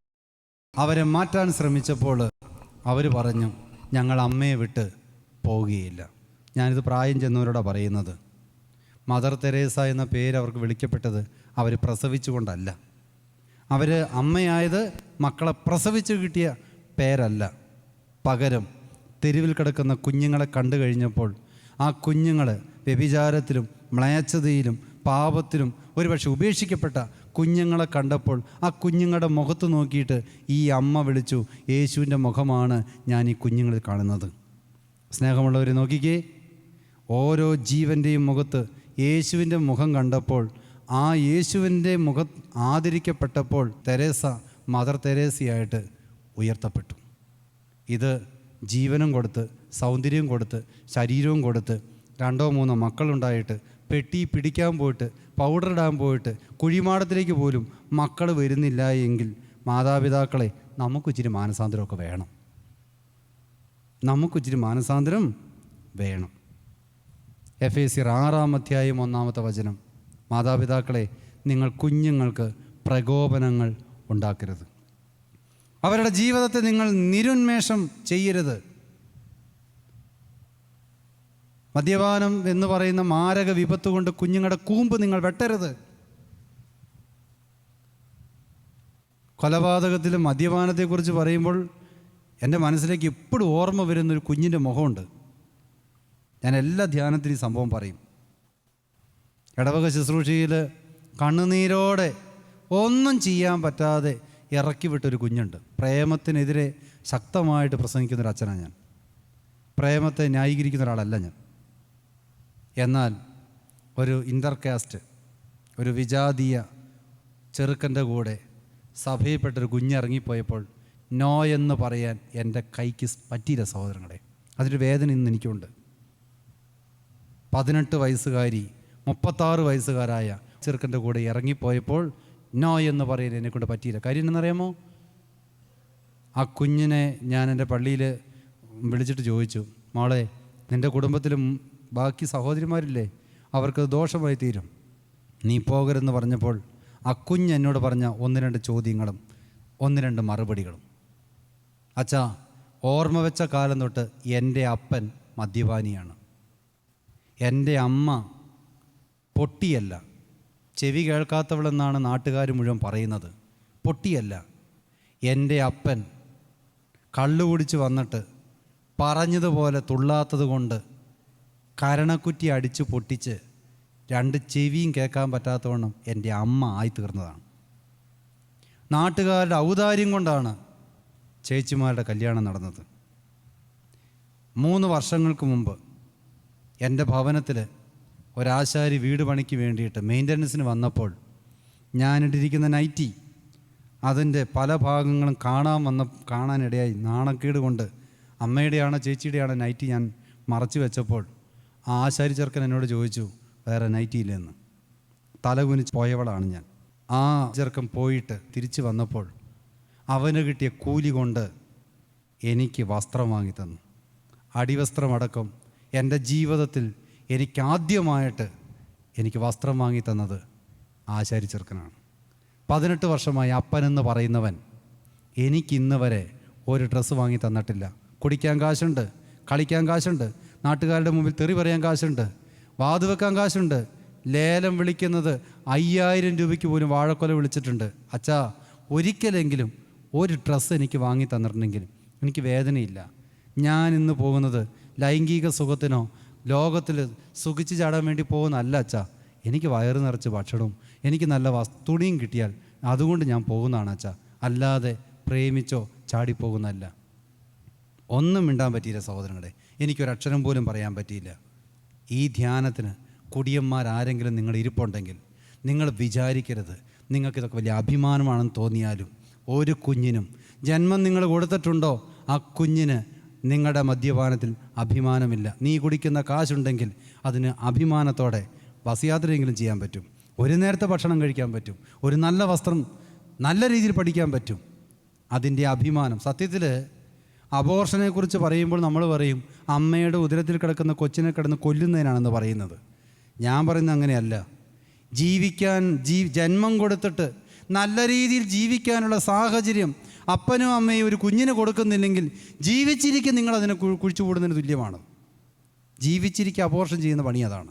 അവരെ മാറ്റാൻ ശ്രമിച്ചപ്പോൾ അവർ പറഞ്ഞു ഞങ്ങൾ അമ്മയെ വിട്ട് പോവുകയില്ല. ഞാനിത് പ്രായം ചെന്നവരോടാണ് പറയുന്നത്. മദർ തെരേസ എന്ന പേര് അവർക്ക് വിളിക്കപ്പെട്ടത് അവർ പ്രസവിച്ചുകൊണ്ടല്ല. അവർ അമ്മയായത് മക്കളെ പ്രസവിച്ചു കിട്ടിയ പേരല്ല. പകരം തെരുവിൽ കിടക്കുന്ന കുഞ്ഞുങ്ങളെ കണ്ടു കഴിഞ്ഞപ്പോൾ ആ കുഞ്ഞുങ്ങൾ വ്യഭിചാരത്തിലും മ്ലേച്ഛതയിലും പാപത്തിലും ഒരുപക്ഷെ ഉപേക്ഷിക്കപ്പെട്ട കുഞ്ഞുങ്ങളെ കണ്ടപ്പോൾ ആ കുഞ്ഞുങ്ങളുടെ മുഖത്ത് നോക്കിയിട്ട് ഈ അമ്മ വിളിച്ചു യേശുവിന്റെ മുഖമാണ് ഞാൻ ഈ കുഞ്ഞുങ്ങളിൽ കാണുന്നത്. സ്നേഹമുള്ളവർ നോക്കിക്കേ ഓരോ ജീവന്റെയും മുഖത്ത് യേശുവിന്റെ മുഖം കണ്ടപ്പോൾ ആ യേശുവിന്റെ മുഖം ആദരിക്കപ്പെട്ടപ്പോൾ തെരേസ മദർ തെരേസയായിട്ട് ഉയർത്തപ്പെട്ടു. ഇത് ജീവനും കൊടുത്ത് സൗന്ദര്യവും കൊടുത്ത് ശരീരവും കൊടുത്ത് രണ്ടോ മൂന്നോ മക്കളുണ്ടായിട്ട് പെട്ടി പിടിക്കാൻ പോയിട്ട് പൗഡർ ഇടാൻ പോയിട്ട് കുഴിമാടത്തിലേക്ക് പോലും മക്കൾ വരുന്നില്ല എങ്കിൽ മാതാപിതാക്കളെ നമുക്കിച്ചിരി മാനസാന്തരമൊക്കെ വേണം. നമുക്കിച്ചിരി മാനസാന്തരം വേണം. എഫ് എ സിർ ആറാം അധ്യായം ഒന്നാമത്തെ വചനം. മാതാപിതാക്കളെ നിങ്ങൾ കുഞ്ഞുങ്ങൾക്ക് പ്രകോപനങ്ങൾ ഉണ്ടാക്കരുത്. അവരുടെ ജീവിതത്തെ നിങ്ങൾ നിരുന്മേഷം ചെയ്യരുത്. മദ്യപാനം എന്ന് പറയുന്ന മാരക വിപത്ത് കൊണ്ട് കുഞ്ഞുങ്ങളുടെ കൂമ്പ് നിങ്ങൾ വെട്ടരുത്. കൊലപാതകത്തിലും മദ്യപാനത്തെക്കുറിച്ച് പറയുമ്പോൾ എന്റെ മനസ്സിലേക്ക് എപ്പോഴും ഓർമ്മ വരുന്നൊരു കുഞ്ഞിന്റെ മുഖമുണ്ട്. ഞാൻ എല്ലാ ധ്യാനത്തിനും ഈ സംഭവം പറയും. ഇടവക ശുശ്രൂഷയിൽ കണ്ണുനീരോടെ ഒന്നും ചെയ്യാൻ പറ്റാതെ ഇറക്കി വിട്ടൊരു കുഞ്ഞുണ്ട്. പ്രേമത്തിനെതിരെ ശക്തമായിട്ട് പ്രസംഗിക്കുന്നൊരു അച്ഛനാണ് ഞാൻ. പ്രേമത്തെ ന്യായീകരിക്കുന്ന ഒരാളല്ല ഞാൻ. എന്നാൽ ഒരു ഇന്റർകാസ്റ്റ് ഒരു വിജാതീയ ചെറുക്കന്റെ കൂടെ സഭയിൽപ്പെട്ടൊരു കുഞ്ഞിറങ്ങിപ്പോയപ്പോൾ നോ എന്ന് പറയാൻ എന്റെ കൈക്ക് പറ്റിയില്ല സഹോദരങ്ങളെ. അതിന്റെ വേദന ഇന്ന് എനിക്കുണ്ട്. പതിനെട്ട് വയസ്സുകാരി മുപ്പത്താറ് വയസ്സുകാരായ ചെറുക്കന്റെ കൂടെ ഇറങ്ങിപ്പോയപ്പോൾ നോ എന്ന് പറയാൻ എന്നെക്കൊണ്ട് പറ്റിയില്ല. കാര്യം എന്നറിയാമോ ആ കുഞ്ഞിനെ ഞാൻ എന്റെ പള്ളിയിൽ വിളിച്ചിട്ട് ചോദിച്ചു മോളെ നിന്റെ കുടുംബത്തിലും ബാക്കി സഹോദരിമാരില്ലേ അവർക്കത് ദോഷമായി തീരും. നീ പോകരുതെന്ന് പറഞ്ഞപ്പോൾ ആ കുഞ്ഞ് എന്നോട് പറഞ്ഞ ഒന്ന് രണ്ട് ചോദ്യങ്ങളും ഒന്ന് രണ്ട് മറുപടികളും. അച്ഛാ ഓർമ്മ വെച്ച കാലം തൊട്ട് എന്റെ അപ്പൻ മദ്യപാനിയാണ്. എന്റെ അമ്മ പൊട്ടിയല്ല. ചെവി കേൾക്കാത്തവളെന്നാണ് നാട്ടുകാർ മുഴുവൻ പറയുന്നത്. പൊട്ടിയല്ല. എന്റെ അപ്പൻ കള്ളു കുടിച്ച് വന്നിട്ട് പറഞ്ഞതുപോലെ തുള്ളാത്തത് കൊണ്ട് കരണക്കുറ്റി അടിച്ച് പൊട്ടിച്ച് രണ്ട് ചെവിയും കേൾക്കാൻ പറ്റാത്തവണ്ണം എന്റെ അമ്മ ആയി തീർന്നതാണ് നാട്ടുകാരുടെ ഔദാര്യം കൊണ്ടാണ് ചേച്ചിമാരുടെ കല്യാണം നടന്നത്. മൂന്ന് വർഷങ്ങൾക്ക് മുമ്പ് എന്റെ ഭവനത്തിൽ ഒരാശാരി വീട് പണിക്ക് വേണ്ടിയിട്ട് മെയിന്റനൻസിന് വന്നപ്പോൾ ഞാനിട്ടിരിക്കുന്ന നൈറ്റി അതിന്റെ പല ഭാഗങ്ങളും കാണാൻ വന്ന കാണാനിടയായി നാണക്കേട് കൊണ്ട് അമ്മയുടെയാണോ ചേച്ചിയുടെയാണോ നൈറ്റി ഞാൻ മറച്ചു വെച്ചപ്പോൾ ആ ആശാരി ചെറുക്കൻ എന്നോട് ചോദിച്ചു വേറെ നൈറ്റി ഇല്ലെന്ന്. തലകുനിച്ച് പോയവളാണ് ഞാൻ. ആ ചെറുക്കൻ പോയിട്ട് തിരിച്ചു വന്നപ്പോൾ അവന് കിട്ടിയ കൂലി കൊണ്ട് എനിക്ക് വസ്ത്രം വാങ്ങി തന്നു. അടിവസ്ത്രമടക്കം എന്റെ ജീവിതത്തിൽ എനിക്കാദ്യമായിട്ട് എനിക്ക് വസ്ത്രം വാങ്ങി തന്നത് ആശാരി ചെറുക്കനാണ്. പതിനെട്ട് വർഷമായി അപ്പനെന്ന് പറയുന്നവൻ എനിക്കിന്ന് വരെ ഒരു ഡ്രസ്സ് വാങ്ങി തന്നിട്ടില്ല. കുടിക്കാൻ കാശുണ്ട് കളിക്കാൻ കാശുണ്ട് നാട്ടുകാരുടെ മുമ്പിൽ തെറി പറയാൻ കാശുണ്ട്. വാത് വെക്കാൻ കാശുണ്ട്. ലേലം വിളിക്കുന്നത് അയ്യായിരം രൂപയ്ക്ക് പോലും വാഴക്കൊല വിളിച്ചിട്ടുണ്ട്. അച്ഛാ ഒരിക്കലെങ്കിലും ഒരു ഡ്രസ്സ് എനിക്ക് വാങ്ങി തന്നിട്ടുണ്ടെങ്കിൽ എനിക്ക് വേദനയില്ല. ഞാൻ ഇന്ന് പോകുന്നത് ലൈംഗിക സുഖത്തിനോ ലോകത്തിൽ സുഖിച്ച് ചാടാൻ വേണ്ടി പോകുന്നല്ല അച്ഛാ. എനിക്ക് വയറ് നിറച്ച് ഭക്ഷണവും എനിക്ക് നല്ല തുണിയും കിട്ടിയാൽ അതുകൊണ്ട് ഞാൻ പോകുന്നതാണ് അച്ഛാ. അല്ലാതെ പ്രേമിച്ചോ ചാടിപ്പോകുന്നതല്ല. ഒന്നും മിണ്ടാൻ പറ്റിയില്ല സഹോദരങ്ങളെ. എനിക്കൊരക്ഷരം പോലും പറയാൻ പറ്റിയില്ല. ഈ ധ്യാനത്തിന് കുടിയന്മാരാരെങ്കിലും നിങ്ങൾ ഇരിപ്പുണ്ടെങ്കിൽ നിങ്ങൾ വിചാരിക്കരുത്. നിങ്ങൾക്കിതൊക്കെ വലിയ അഭിമാനമാണെന്ന് തോന്നിയാലും ഒരു കുഞ്ഞിനും ജന്മം നിങ്ങൾ കൊടുത്തിട്ടുണ്ടോ? ആ കുഞ്ഞിന് നിങ്ങളുടെ മദ്യപാനത്തിൽ അഭിമാനമില്ല. നീ കുടിക്കുന്ന കാശുണ്ടെങ്കിൽ അതിന് അഭിമാനത്തോടെ ബസ് ചെയ്യാൻ പറ്റും. ഒരു നേരത്തെ ഭക്ഷണം കഴിക്കാൻ പറ്റും. ഒരു നല്ല വസ്ത്രം നല്ല രീതിയിൽ പഠിക്കാൻ പറ്റും. അതിന്റെ അഭിമാനം സത്യത്തിൽ അബോർഷനെക്കുറിച്ച് പറയുമ്പോൾ നമ്മൾ പറയും അമ്മയുടെ ഉദരത്തിൽ കിടക്കുന്ന കൊച്ചിനെ കിടന്ന് കൊല്ലുന്നതിനാണെന്ന് പറയുന്നത്. ഞാൻ പറയുന്നത് അങ്ങനെയല്ല. ജീവിക്കാൻ ജീ ജന്മം കൊടുത്തിട്ട് നല്ല രീതിയിൽ ജീവിക്കാനുള്ള സാഹചര്യം അപ്പനും അമ്മയും ഒരു കുഞ്ഞിന് കൊടുക്കുന്നില്ലെങ്കിൽ ജീവിച്ചിരിക്കും നിങ്ങൾ അതിനെ കുഴിച്ചു കൂടുന്നതിന് തുല്യമാണ്. ജീവിച്ചിരിക്കുക അപോർഷൻ ചെയ്യുന്ന പണി അതാണ്.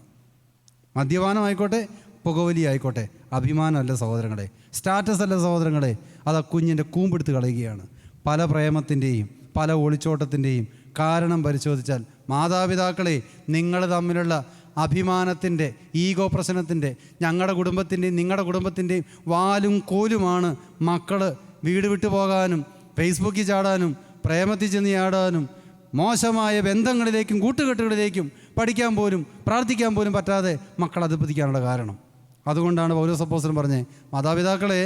മദ്യപാനം ആയിക്കോട്ടെ പുകവലി ആയിക്കോട്ടെ അഭിമാനമല്ല സഹോദരങ്ങളെ സ്റ്റാറ്റസ് അല്ല സഹോദരങ്ങളെ അത് ആ കുഞ്ഞിന്റെ കൂമ്പെടുത്ത് കളയുകയാണ്. പല പ്രേമത്തിന്റെയും പല ഒളിച്ചോട്ടത്തിന്റെയും കാരണം പരിശോധിച്ചാൽ മാതാപിതാക്കളെ നിങ്ങൾ തമ്മിലുള്ള അഭിമാനത്തിന്റെ ഈഗോ പ്രശ്നത്തിന്റെ ഞങ്ങളുടെ കുടുംബത്തിന്റെയും നിങ്ങളുടെ കുടുംബത്തിന്റെയും വാലും കോലുമാണ് മക്കൾ വീട് വിട്ടു പോകാനും ഫേസ്ബുക്കിൽ ചാടാനും പ്രേമത്തിൽ ചെന്ന് ചാടാനും മോശമായ ബന്ധങ്ങളിലേക്കും കൂട്ടുകെട്ടുകളിലേക്കും പഠിക്കാൻ പോലും പ്രാർത്ഥിക്കാൻ പോലും പറ്റാതെ മക്കൾ അധിപതിക്കാനുള്ള കാരണം. അതുകൊണ്ടാണ് പൗരസപ്പോസൻ പറഞ്ഞത് മാതാപിതാക്കളെ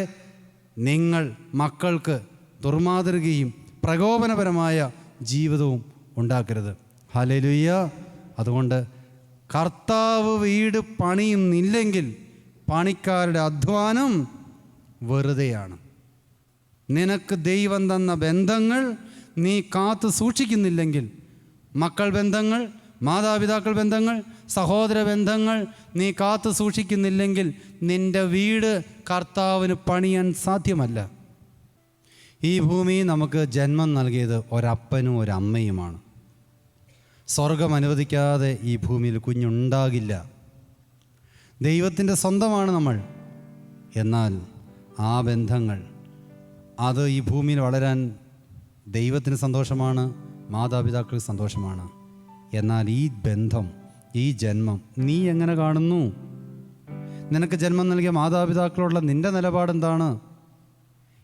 നിങ്ങൾ മക്കൾക്ക് ദുർമാതൃകയും പ്രകോപനപരമായ ജീവിതവും ഉണ്ടാക്കരുത്. ഹലലുയ്യ അതുകൊണ്ട് കർത്താവ് വീട് പണിയുന്നില്ലെങ്കിൽ പണിക്കാരുടെ അധ്വാനം വെറുതെയാണ്. നിനക്ക് ദൈവം തന്ന ബന്ധങ്ങൾ നീ കാത്തു സൂക്ഷിക്കുന്നില്ലെങ്കിൽ മക്കൾ ബന്ധങ്ങൾ മാതാപിതാക്കൾ ബന്ധങ്ങൾ സഹോദര ബന്ധങ്ങൾ നീ കാത്തു സൂക്ഷിക്കുന്നില്ലെങ്കിൽ നിന്റെ വീട് കർത്താവിന് പണിയാൻ സാധ്യമല്ല. ഈ ഭൂമി നമുക്ക് ജന്മം നൽകിയത് ഒരപ്പനും ഒരമ്മയുമാണ്. സ്വർഗം അനുവദിക്കാതെ ഈ ഭൂമിയിൽ കുഞ്ഞുണ്ടാകില്ല. ദൈവത്തിന്റെ സ്വന്തമാണ് നമ്മൾ. എന്നാൽ ആ ബന്ധങ്ങൾ അത് ഈ ഭൂമിയിൽ വളരാൻ ദൈവത്തിന് സന്തോഷമാണ് മാതാപിതാക്കൾക്ക് സന്തോഷമാണ്. എന്നാൽ ഈ ബന്ധം ഈ ജന്മം നീ എങ്ങനെ കാണുന്നു? നിനക്ക് ജന്മം നൽകിയ മാതാപിതാക്കളോടുള്ള നിന്റെ നിലപാടെന്താണ്?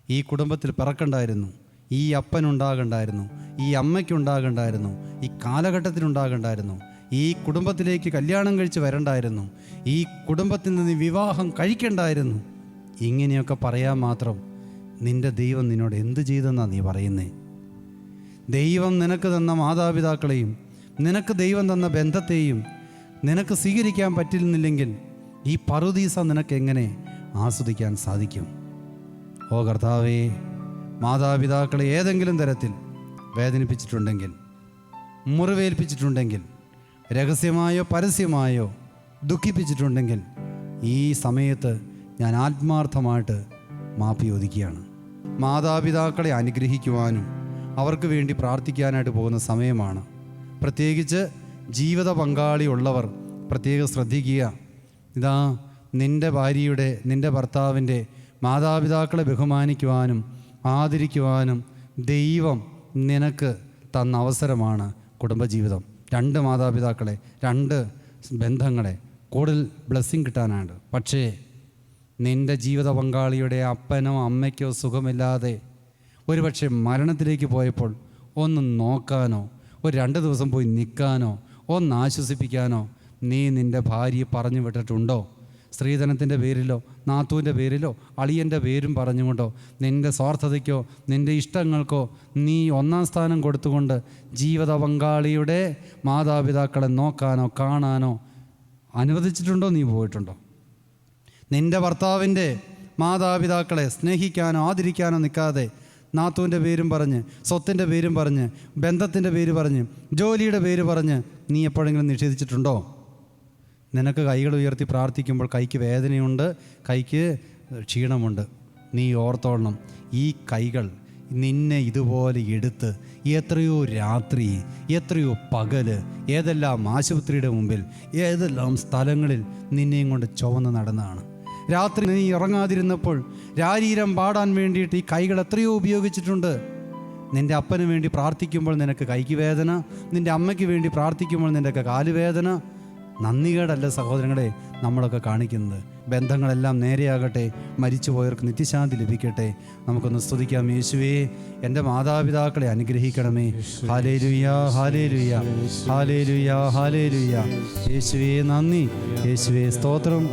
ഈ കുടുംബത്തിൽ പിറക്കണ്ടായിരുന്നു. ഈ അപ്പനുണ്ടാകണ്ടായിരുന്നു ഈ അമ്മയ്ക്കുണ്ടാകണ്ടായിരുന്നു ഈ കാലഘട്ടത്തിനുണ്ടാകണ്ടായിരുന്നു ഈ കുടുംബത്തിലേക്ക് കല്യാണം കഴിച്ച് വരണ്ടായിരുന്നു. ഈ കുടുംബത്തിൽ നിന്ന് വിവാഹം കഴിക്കണ്ടായിരുന്നു. ഇങ്ങനെയൊക്കെ പറയാൻ മാത്രം നിന്റെ ദൈവം നിന്നോട് എന്ത് ചെയ്തെന്നാണ് നീ പറയുന്നേ? ദൈവം നിനക്ക് തന്ന മാതാപിതാക്കളെയും നിനക്ക് ദൈവം തന്ന ബന്ധത്തെയും നിനക്ക് സ്വീകരിക്കാൻ പറ്റുന്നില്ലെങ്കിൽ ഈ പറുദീസ നിനക്ക് എങ്ങനെ ആസ്വദിക്കാൻ സാധിക്കും? ഓ കർത്താവേ മാതാപിതാക്കളെ ഏതെങ്കിലും തരത്തിൽ വേദനിപ്പിച്ചിട്ടുണ്ടെങ്കിൽ മുറിവേൽപ്പിച്ചിട്ടുണ്ടെങ്കിൽ രഹസ്യമായോ പരസ്യമായോ ദുഃഖിപ്പിച്ചിട്ടുണ്ടെങ്കിൽ ഈ സമയത്ത് ഞാൻ ആത്മാർത്ഥമായിട്ട് മാപ്പി ചോദിക്കുകയാണ്. മാതാപിതാക്കളെ അനുഗ്രഹിക്കുവാനും അവർക്ക് വേണ്ടി പ്രാർത്ഥിക്കാനായിട്ട് പോകുന്ന സമയമാണ്. പ്രത്യേകിച്ച് ജീവിത പങ്കാളി ഉള്ളവർ പ്രത്യേകം ശ്രദ്ധിക്കുക. ഇതാ നിന്റെ ഭാര്യയുടെ നിന്റെ ഭർത്താവിന്റെ മാതാപിതാക്കളെ ബഹുമാനിക്കുവാനും ആദരിക്കുവാനും ദൈവം നിനക്ക് തന്ന അവസരമാണ് കുടുംബജീവിതം. രണ്ട് മാതാപിതാക്കളെ രണ്ട് ബന്ധങ്ങളെ കൂടുതൽ ബ്ലെസ്സിങ് കിട്ടാനാണ് പക്ഷേ നിന്റെ ജീവിത പങ്കാളിയുടെ അപ്പനോ അമ്മയ്ക്കോ സുഖമില്ലാതെ ഒരുപക്ഷെ മരണത്തിലേക്ക് പോയപ്പോൾ ഒന്ന് നോക്കാനോ ഒരു രണ്ട് ദിവസം പോയി നിൽക്കാനോ ഒന്ന് ആശ്വസിപ്പിക്കാനോ നീ നിന്റെ ഭാര്യയെ പറഞ്ഞു വിട്ടിട്ടുണ്ടോ? സ്ത്രീധനത്തിന്റെ പേരിലോ നാത്തൂന്റെ പേരിലോ അളിയന്റെ പേരും പറഞ്ഞുകൊണ്ടോ നിന്റെ സ്വാർത്ഥതയ്ക്കോ നിന്റെ ഇഷ്ടങ്ങൾക്കോ നീ ഒന്നാം സ്ഥാനം കൊടുത്തുകൊണ്ട് ജീവിത പങ്കാളിയുടെ മാതാപിതാക്കളെ നോക്കാനോ കാണാനോ അനുവദിച്ചിട്ടുണ്ടോ നീ പോയിട്ടുണ്ടോ? നിന്റെ ഭർത്താവിന്റെ മാതാപിതാക്കളെ സ്നേഹിക്കാനോ ആദരിക്കാനോ നിൽക്കാതെ നാത്തൂന്റെ പേരും പറഞ്ഞ് സ്വത്തിന്റെ പേരും പറഞ്ഞ് ബന്ധത്തിന്റെ പേര് പറഞ്ഞ് ജോലിയുടെ പേര് പറഞ്ഞ് നീ എപ്പോഴെങ്കിലും നിഷേധിച്ചിട്ടുണ്ടോ? നിനക്ക് കൈകൾ ഉയർത്തി പ്രാർത്ഥിക്കുമ്പോൾ കൈക്ക് വേദനയുണ്ട് കൈക്ക് ക്ഷീണമുണ്ട്. നീ ഓർത്തോളണം ഈ കൈകൾ നിന്നെ ഇതുപോലെ എടുത്ത് എത്രയോ രാത്രി എത്രയോ പകൽ ഏതെല്ലാം ആശുപത്രിയുടെ മുമ്പിൽ ഏതെല്ലാം സ്ഥലങ്ങളിൽ നിന്നെയും കൊണ്ട് ചുവന്ന് നടന്നതാണ്. രാത്രി നീ ഇറങ്ങാതിരുന്നപ്പോൾ രാരീരം പാടാൻ വേണ്ടിയിട്ട് ഈ കൈകൾ എത്രയോ ഉപയോഗിച്ചിട്ടുണ്ട്. നിന്റെ അപ്പന് വേണ്ടി പ്രാർത്ഥിക്കുമ്പോൾ നിനക്ക് കൈക്ക് വേദന നിന്റെ അമ്മയ്ക്ക് വേണ്ടി പ്രാർത്ഥിക്കുമ്പോൾ നിനക്ക് കാലുവേദന നന്ദികേടല്ല സഹോദരങ്ങളെ നമ്മളൊക്കെ കാണിക്കുന്നത്. ബന്ധങ്ങളെല്ലാം നേരെയാകട്ടെ മരിച്ചുപോയവർക്ക് നിത്യശാന്തി ലഭിക്കട്ടെ. നമുക്കൊന്ന് സ്തുതിക്കാം യേശുവേ എന്റെ മാതാപിതാക്കളെ അനുഗ്രഹിക്കണമേ. ഹാലേ ലുയ്യ ഹാലേ ലുയ്യ ഹാലേ ലുയ്യ ഹാലേ ലുയ്യ യേശുവേ നന്ദി. യേശുവേ സ്തോത്രം.